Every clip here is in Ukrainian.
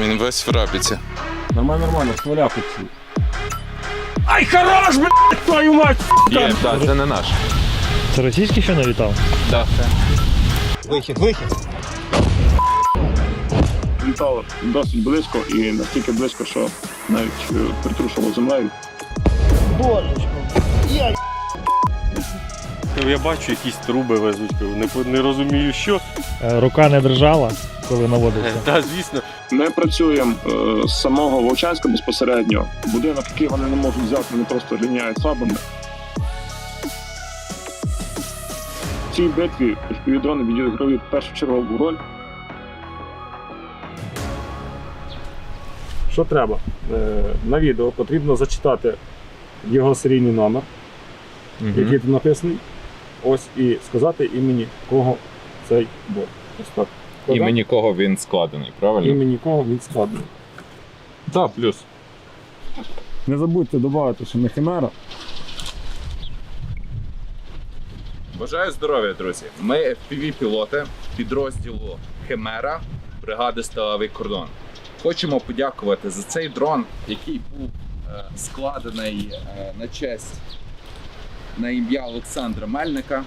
Він весь в рабіці. Нормально, нормально, стволя хотів. Ай, хорош, блядь, твою мать! Є, так, це не наш. Це російський ще налітав? Так, Літало досить близько і настільки близько, що навіть е, притрушило землею. Я бачу якісь труби везуть, не, по- не розумію, що. Е, Рука не держала, коли наводився. Та, звісно, Ми працюємо е, з самого Вовчанська безпосередньо. Будинок, який вони не можуть взяти, вони просто рівняють фабами. В цій битві FPV-дрони відіграють першочергову роль. Що треба? Е, На відео потрібно зачитати його серійний номер, який тут написаний. Ось і сказати імені кого цей бот. Ось так. Імені кого він складений, правильно? імені кого він складений. Так, плюс. Не забудьте додати, що не химера. Бажаю здоров'я, друзі. Ми FPV-пілоти підрозділу Химера бригади Сталевий кордон. Хочемо подякувати за цей дрон, який був е, складений е, на честь на ім'я Олександра Мельника.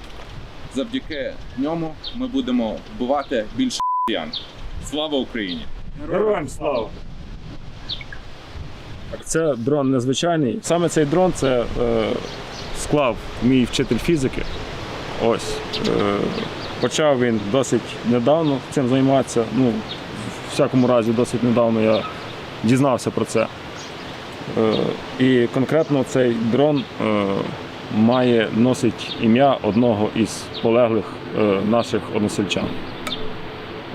Завдяки ньому ми будемо вбивати більше росіян. Слава Україні! Героям слава! Це дрон незвичайний. Саме цей дрон це е, склав мій вчитель фізики. Ось. Е, почав він досить недавно цим займатися. Ну, в всякому разі, досить недавно я дізнався про це. Е, і конкретно цей дрон е, має носить ім'я одного із полеглих е, наших односельчан.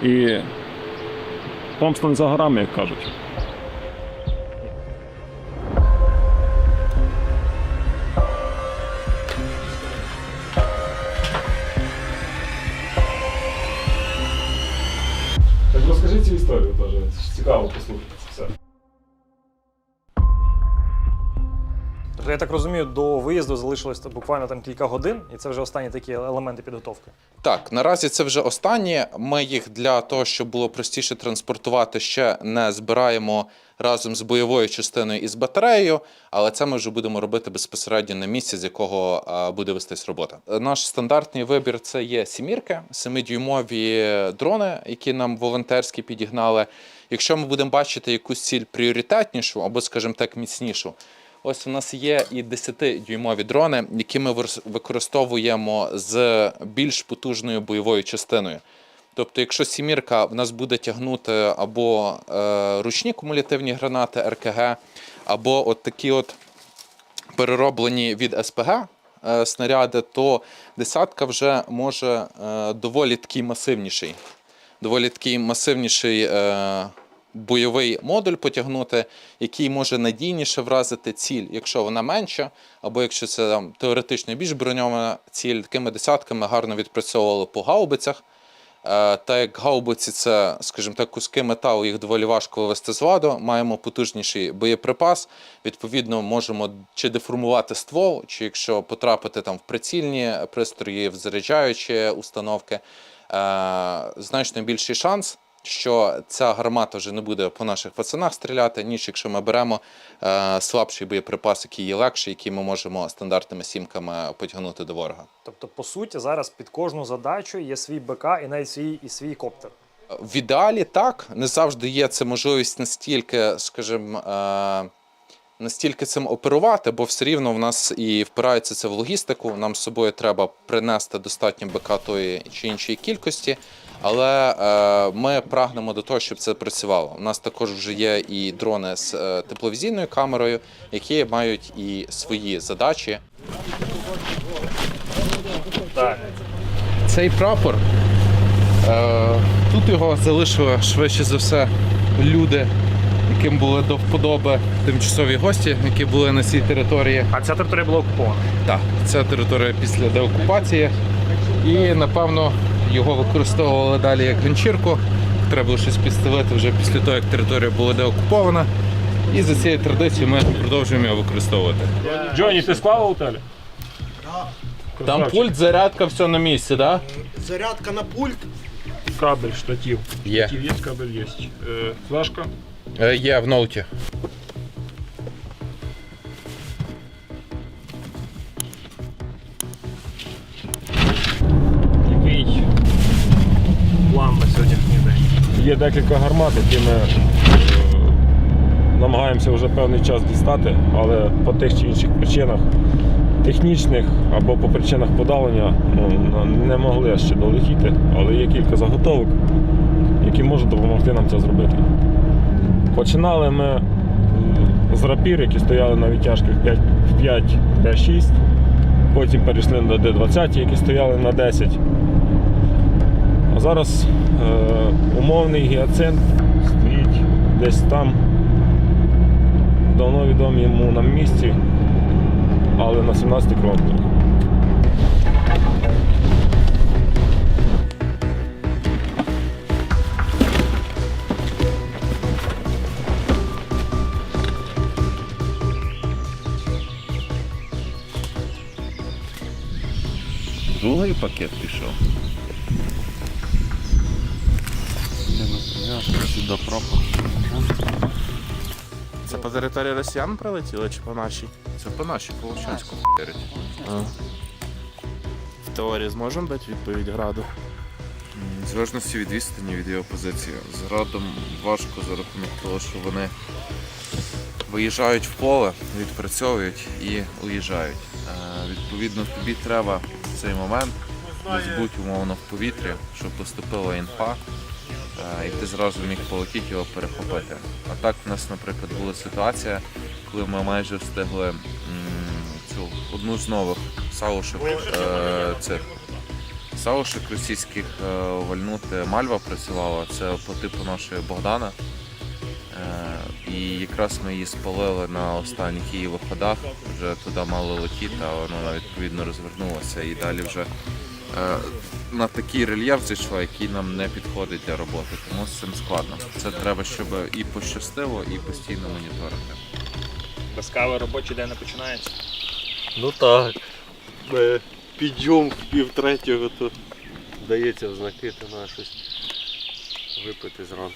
І помста не за горами, як кажуть. Так розкажи цю історію теж. Цікаво послухати Я так розумію, до виїзду залишилось буквально там кілька годин, і це вже останні такі елементи підготовки. Так, наразі це вже останнє. Ми їх для того, щоб було простіше транспортувати, ще не збираємо разом з бойовою частиною і з батареєю, але це ми вже будемо робити безпосередньо на місці, з якого буде вестись робота. Наш стандартний вибір це є сімірки, семидюймові дрони, які нам волонтерські підігнали. Якщо ми будемо бачити якусь ціль пріоритетнішу або, скажімо так, міцнішу. Ось у нас є і 10-дюймові дрони, які ми використовуємо з більш потужною бойовою частиною. Тобто, якщо сімірка в нас буде тягнути або е, ручні кумулятивні гранати РКГ, або от такі от перероблені від СПГ е, снаряди, то десятка вже може е, доволі такий масивніший, доволі такий масивніший е, бойовий модуль потягнути, який може надійніше вразити ціль, якщо вона менша, або якщо це там, теоретично більш броньована ціль, такими десятками гарно відпрацьовували по гаубицях. Е, Та як гаубиці це, скажімо так, куски металу, їх доволі важко вивести з ладу. Маємо потужніший боєприпас. Відповідно, можемо чи деформувати ствол, чи якщо потрапити там в прицільні пристрої, в заряджаючі установки, е, значно більший шанс. Що ця гармата вже не буде по наших пацанах стріляти, ніж якщо ми беремо е, слабший боєприпас, який є легший, який ми можемо стандартними сімками потягнути до ворога. Тобто, по суті, зараз під кожну задачу є свій БК і навіть свій і свій коптер. В ідеалі так, не завжди є це можливість настільки, скажімо, е, настільки цим оперувати, бо все рівно в нас і впирається це в логістику. Нам з собою треба принести достатньо БК тої чи іншої кількості. Але е, ми прагнемо до того, щоб це працювало. У нас також вже є і дрони з е, тепловізійною камерою, які мають і свої задачі. Цей прапор Е, Тут його залишили швидше за все люди, яким були до вподоби тимчасові гості, які були на цій території. А ця територія була окупована. Так, це територія після деокупації. І напевно його використовували далі як ганчірку. Треба було щось підстелити вже після того, як територія була деокупована. І за цією традицією ми продовжуємо його використовувати. Джоні, ти склав утелі? Там пульт, зарядка, все на місці, так? зарядка на пульт, кабель, штатив. Є. Штатив є, кабель є. Е, флешка. Е, Є в ноуті. Є декілька гармат, які ми е, намагаємося вже певний час дістати, але по тих чи інших причинах технічних або по причинах подавлення ну, не могли ще долетіти, але є кілька заготовок, які можуть допомогти нам це зробити. Починали ми з рапір, які стояли на відтяжках 5, 5 6 Потім перейшли на Д-20, які стояли на 10. Зараз е, умовний гіацинт стоїть десь там, давно відомому нам місці, але на 17 кілометрах. Другий пакет пішов. Сюди прапор. Це по території росіян прилетіло чи по нашій? Це по нашій, по Лучанську. В теорії зможемо дати відповідь граду? В залежності від відстані від його позиції. З градом важко за рахунок того, що вони виїжджають в поле, відпрацьовують і уїжджають. Е, Відповідно, тобі треба в цей момент десь бути умовно в повітрі, щоб поступила інфа, і ти зразу міг полетіти його перехопити. А так в нас, наприклад, була ситуація, коли ми майже встигли цю одну з нових саушек, е, це Саушек російських е, вальнути Мальва працювала, це по типу нашої Богдана. Е, І якраз ми її спалили на останніх її виходах. Вже туди мало летіти, а вона відповідно розвернулася і далі вже е, на такий рельєф зайшла, який нам не підходить для роботи. Тому з цим складно. Це треба, щоб і пощастило, і постійно моніторити. Без кави робочий день не починається. Ну так. Е, Підйом в пів третього, то дається в знаки, то на щось випити зранку.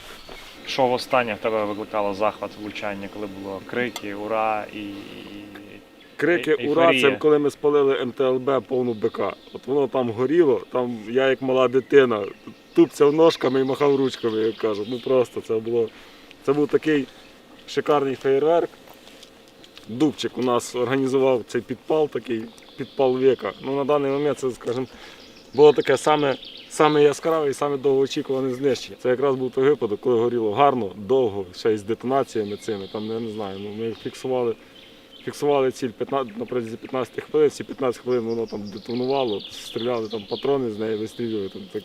Що востаннє в тебе викликало захват влучання, коли було крики, ура і. Крики ура, це коли ми спалили МТЛБ повну БК. От воно там горіло, там я як мала дитина тупцяв ножками і махав ручками, як кажуть. Ну просто це було. Це був такий шикарний феєрверк. Дубчик у нас організував цей підпал, такий підпал віка. Ну на даний момент це, скажімо, було таке саме, саме яскраве і саме довгоочікуване знищення. Це якраз був той випадок, коли горіло гарно, довго, ще й з детонаціями цими. Там я не знаю. Ну, ми фіксували фіксували ціль 15, на протязі 15 хвилин, ці 15 хвилин воно там детонувало, стріляли там патрони з неї, вистрілювали там так.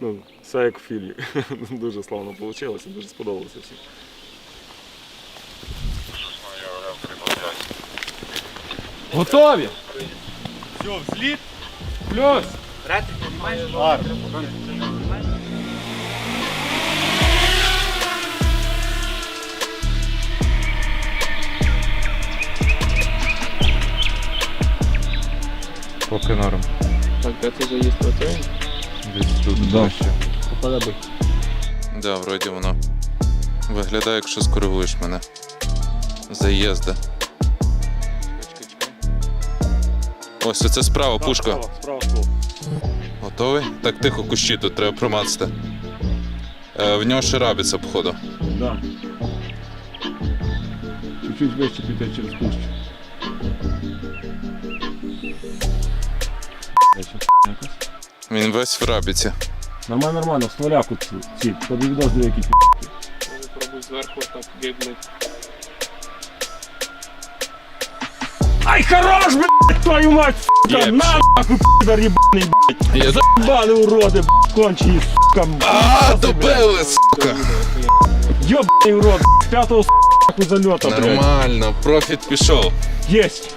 Ну, все як в фільмі. Дуже славно вийшло, дуже сподобалося всім. Готові? Все, взліт. Плюс. Поки норм. Так, де ти заїзд готовий? Десь тут Да. ближче. Попадабий. Да, вроді воно. Виглядає, якщо скоригуєш мене. Заїзди. Ось оце справа пушка. Справа, справа, справа. Готовий? Так тихо кущі тут треба промацати. Е, в нього ще рабіться, походу. Да. Чуть-чуть вище піти через пущу. Він весь в рабіці. Нормально, нормально, в стволяку ці, ці подивідозли які Пробуй зверху так гибнуть. Ай, хорош, блядь, твою мать, сука, Є, на нахуй, пидор ебаный, Я за... ебаные уроды, блядь, кончені, сука, А, добили, сука! ебаный урод, с пятого, сука, нахуй залета, блядь. Нормально, профіт пішов. Есть.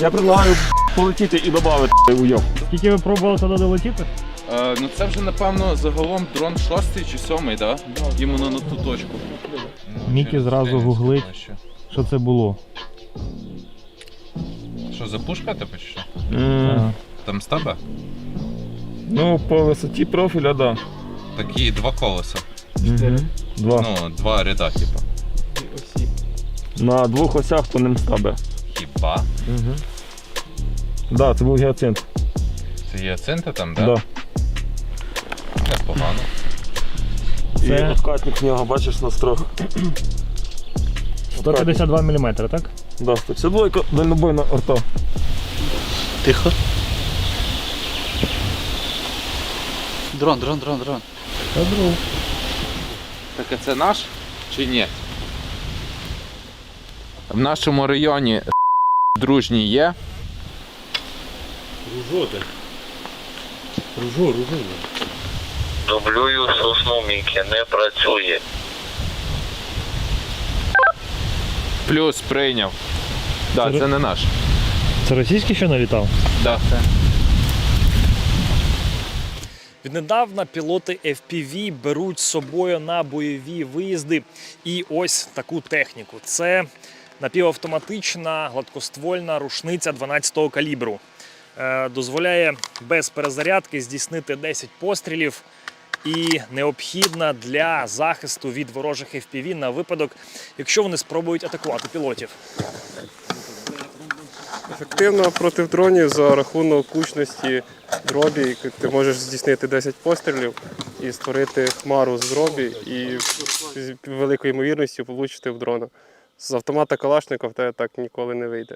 Я предлагаю блядь, полетіти і додати уйоб. Скільки ви пробували туди долетіти? Е, ну це вже напевно загалом дрон шостий чи сьомий, да? Іменно на ту точку. Мікі зразу гуглить. Що це було? Що, за пушка тебе чи що? Ага. Там з тебе? Ну, по висоті профіля, так. Такі два колеса. Два. Ну, два ряда, типу. На двох осях по ним стабе. Хіба? Угу. Да, це був гіацинт. Це є цинта там, Да. Непогано. І Це- откатник в нього, бачиш, на строх. 152 мм, так? Да, 152 дальнобойна орта. Тихо. Дрон, дрон, дрон, дрон. Та друг. Так а це наш чи ні? В нашому районі дружній є. Дублюю сосну Мікі, не працює. Плюс прийняв. Да, Це це не наш. Це російський що налітав? Да. Віднедавна пілоти FPV беруть з собою на бойові виїзди і ось таку техніку. Це напівавтоматична гладкоствольна рушниця 12-го калібру. Е, дозволяє без перезарядки здійснити 10 пострілів і необхідна для захисту від ворожих FPV на випадок, якщо вони спробують атакувати пілотів. Ефективно проти дронів за рахунок кучності дробі. Ти можеш здійснити 10 пострілів і створити хмару з дробі і з великою ймовірністю влучити в дрона. З автомата Калашникова в так ніколи не вийде.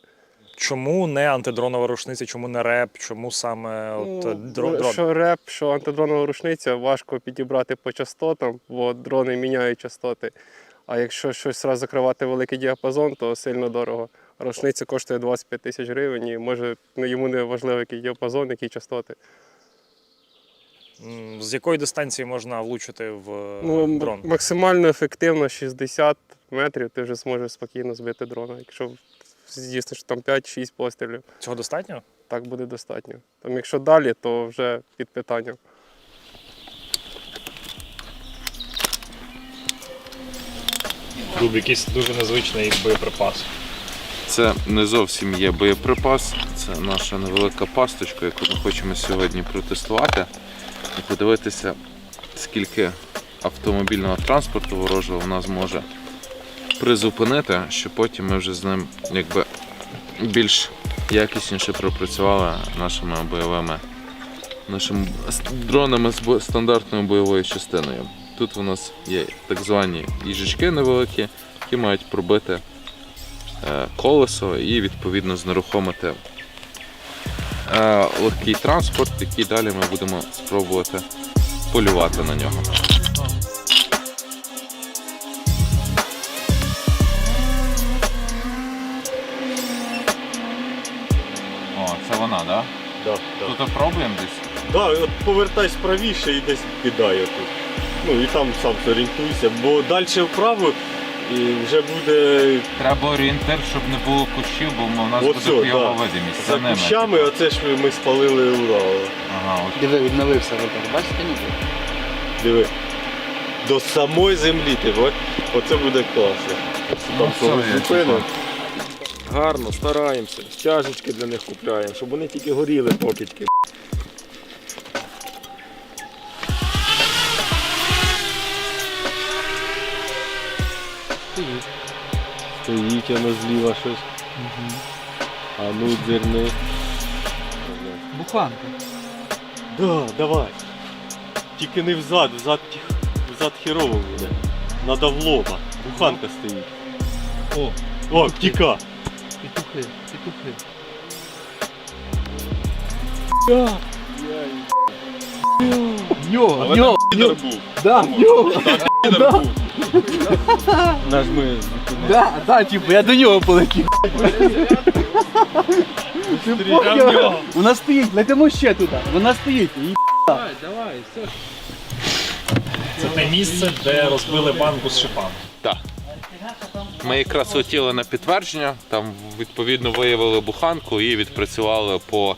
Чому не антидронова рушниця, чому не реп, чому саме от, дрон? дрон? Що реп, що антидронова рушниця важко підібрати по частотам, бо дрони міняють частоти. А якщо щось раз закривати великий діапазон, то сильно дорого. Рушниця коштує 25 тисяч гривень і може ну, йому не важливо, який діапазон, які частоти. З якої дистанції можна влучити в е, Ну, дрон? максимально ефективно 60 метрів ти вже зможеш спокійно збити дрона. Якщо здійсниш там 5-6 пострілів, Цього достатньо? так буде достатньо. Там, якщо далі, то вже під питанням. Дуб якийсь дуже незвичний боєприпас. Це не зовсім є боєприпас, це наша невелика пасточка, яку ми хочемо сьогодні протестувати і подивитися, скільки автомобільного транспорту ворожого вона зможе призупинити, щоб потім ми вже з ним якби більш якісніше пропрацювали нашими бойовими нашими дронами з стандартною бойовою частиною. Тут у нас є так звані їжачки невеликі, які мають пробити е, колесо і відповідно знерухомити е, легкий транспорт, який далі ми будемо спробувати полювати на нього. Тут пробуємо десь. Да, от повертайся правіше і десь кидає тут. Ну і там сам зорієнтуйся, бо далі вправо і вже буде Треба орієнтир, щоб не було кущів, бо в нас Оцю, буде хуйова да. видимість. за ними, кущами, типу. оце ж ми спалили Урал. Ага, от. Диви, відновився випадок. Бачите, ніби? Диви. До самої землі ти бач? Оце буде класно. Там це когось я зупинимо. Гарно, стараємося. Стяжечки для них купляємо, щоб вони тільки горіли покидьки. Стоїть воно зліва щось. А ну дзирни. Буханка. Да, давай. Тільки не взад, взад, взад хірово буде. Надо в лоба. Буханка стоїть. О, О, тіка. петухи, петухи. В нього, в нього, в був. Да, в нього. Да, Нажми. да, да, типу, я до нього полетів. Ти поняв? Вона стоїть, летимо ще туди. Вона стоїть. їй Це те місце, де розбили банку з шипами. Ми якраз летіли на підтвердження, там відповідно виявили буханку і відпрацювали по,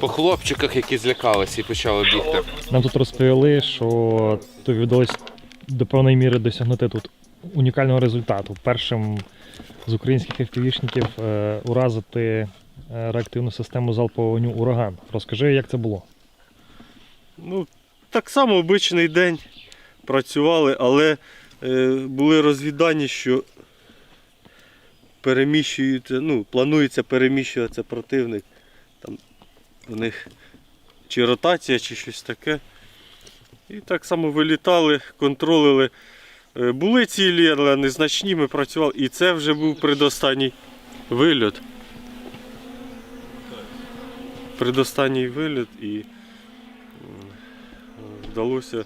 по хлопчиках, які злякалися і почали бігти. Нам тут розповіли, що тобі вдалося до певної міри досягнути тут унікального результату. Першим з українських FPV-шників е, уразити е, реактивну систему залпового вогню ураган. Розкажи, як це було. Ну, так само обичний день працювали, але були розвідання, що переміщується, ну, планується переміщуватися противник. Там у них чи ротація, чи щось таке. І так само вилітали, контролили. Е, Були цілі, але незначні, ми працювали. І це вже був предостанній вильот. Предостанній вильот і вдалося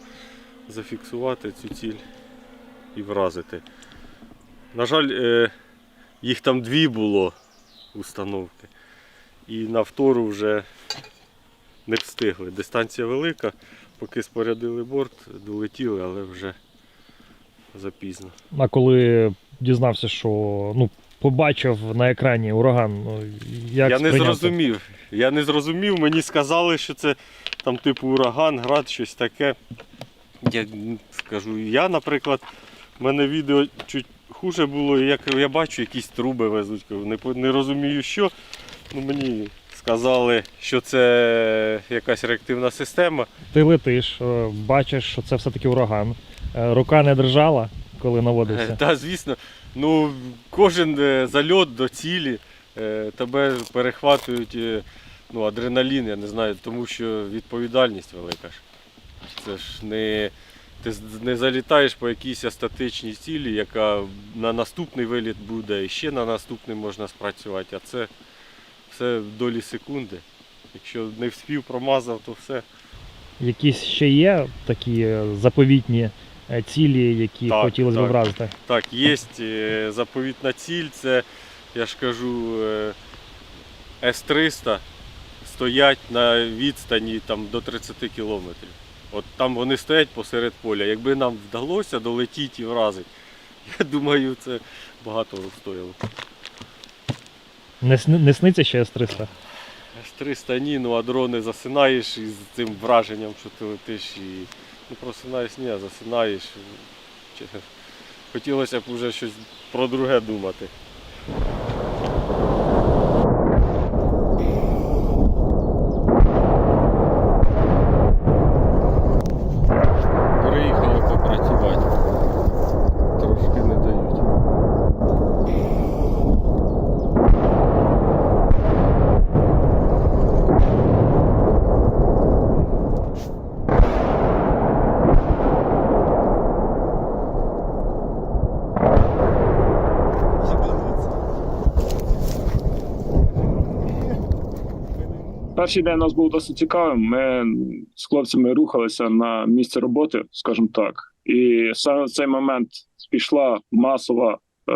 зафіксувати цю ціль і вразити. На жаль, е, їх там дві було установки. І на втору вже не встигли. Дистанція велика, поки спорядили борт, долетіли, але вже запізно. А коли дізнався, що ну, побачив на екрані ураган, ну, як Я не зрозумів. Я не зрозумів, мені сказали, що це там типу ураган, град, щось таке. Я скажу, я, наприклад, в мене відео чуть хуже було, і як я бачу, якісь труби везуть. Не, не розумію, що. Ну, мені сказали, що це якась реактивна система. Ти летиш, е, бачиш, що це все-таки ураган. Е, Рука не держала, коли наводився. Та, звісно, ну, кожен е, зальот до цілі е, тебе перехватують е, ну, адреналін, я не знаю, тому що відповідальність велика. ж. Це ж не. Ти не залітаєш по якійсь статичній цілі, яка на наступний виліт буде, і ще на наступний можна спрацювати, а це все в долі секунди. Якщо не вспів, промазав, то все. Якісь ще є такі заповітні е, цілі, які Так, хотілося б так. вразити. Так, є е, заповітна ціль, це, я ж кажу, е, С-300 стоять на відстані там, до 30 кілометрів. От там вони стоять посеред поля. Якби нам вдалося долетіти і вразити, я думаю, це багато стоїло. Не, сни- не сниться ще С-300? С-300 ні, ну а дрони засинаєш із цим враженням, що ти летиш і ну просинаєш, ні, а засинаєш. Чи- Хотілося б вже щось про друге думати. Перший день у нас був досить цікавим. Ми з хлопцями рухалися на місце роботи, скажімо так. І саме в цей момент пішла масова е,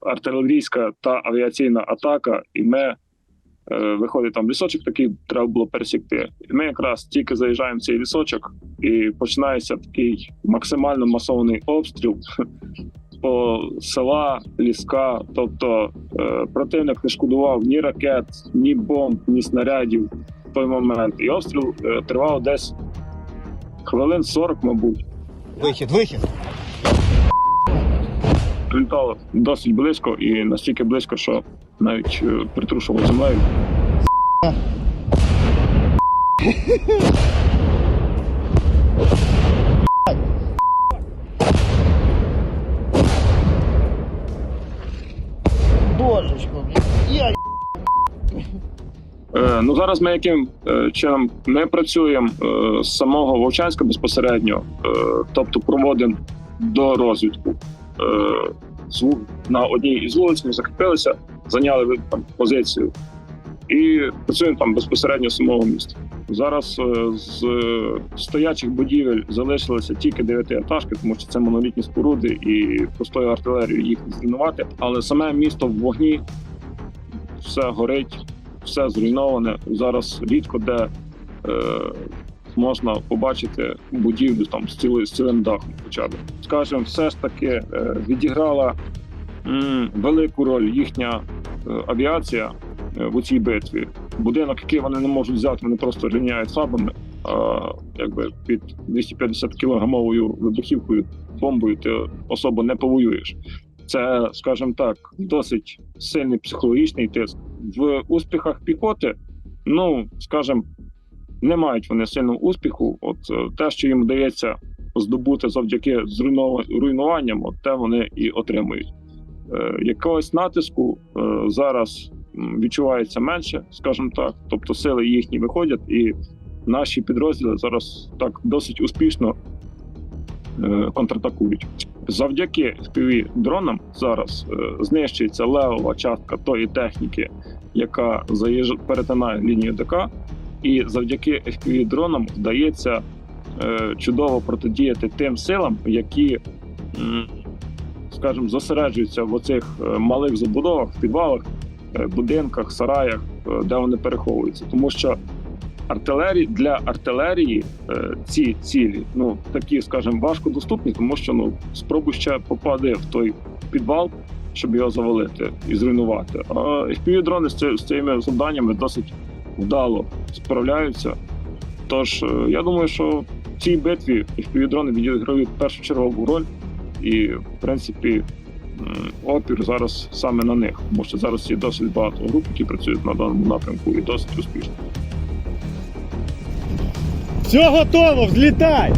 артилерійська та авіаційна атака, і ми е, виходить там лісочок, такий треба було пересікти. І ми якраз тільки заїжджаємо в цей лісочок, і починається такий максимально масований обстріл по села, ліска. Тобто е, противник не шкодував ні ракет, ні бомб, ні снарядів той момент. І обстріл е, тривав десь хвилин 40, мабуть. Вихід, вихід. Літало досить близько і настільки близько, що навіть е, притрушувало землею. ну зараз ми яким е, чином ми працюємо е, з самого Вовчанська безпосередньо, е, тобто проводимо до розвідку. Е, на одній із вулиць ми закріпилися, зайняли там позицію і працюємо там безпосередньо з самого міста. Зараз е, з е, стоячих будівель залишилося тільки дев'ятиетажки, тому що це монолітні споруди і простою артилерією їх не зруйнувати. Але саме місто в вогні все горить все зруйноване. Зараз рідко де е, можна побачити будівлю там з цілим, з цілим дахом. Хоча б скажімо, все ж таки е, відіграла м, велику роль їхня е, авіація е, в цій битві. Будинок, який вони не можуть взяти, вони просто рівняють фабами. А якби під 250 кілограмовою вибухівкою бомбою ти особо не повоюєш. Це, скажімо так, досить сильний психологічний тиск в успіхах піхоти, ну скажімо, не мають вони сильного успіху. От е, те, що їм вдається здобути завдяки руйнуванням, от те вони і отримують. Е, Якогось натиску е, зараз відчувається менше, скажімо так. Тобто сили їхні виходять, і наші підрозділи зараз так досить успішно контратакують. Завдяки дронам зараз е, знищується левова частка тої техніки, яка заїж... перетинає лінію ДК, і завдяки fpv дронам вдається е, чудово протидіяти тим силам, які, скажімо, зосереджуються в оцих е, малих забудовах, підвалах, будинках, сараях, де вони переховуються, тому що артилерії для артилерії е, ці цілі, ну такі, скажімо, важко доступні, тому що ну спробуй ще попаде в той підвал, щоб його завалити і зруйнувати. А FPV-дрони з, з цими завданнями досить вдало справляються. Тож е, я думаю, що в цій битві FPV-дрони відіграють першочергову роль, і в принципі опір зараз саме на них, тому що зараз є досить багато груп, які працюють на даному напрямку і досить успішно. Все готово, взлітай!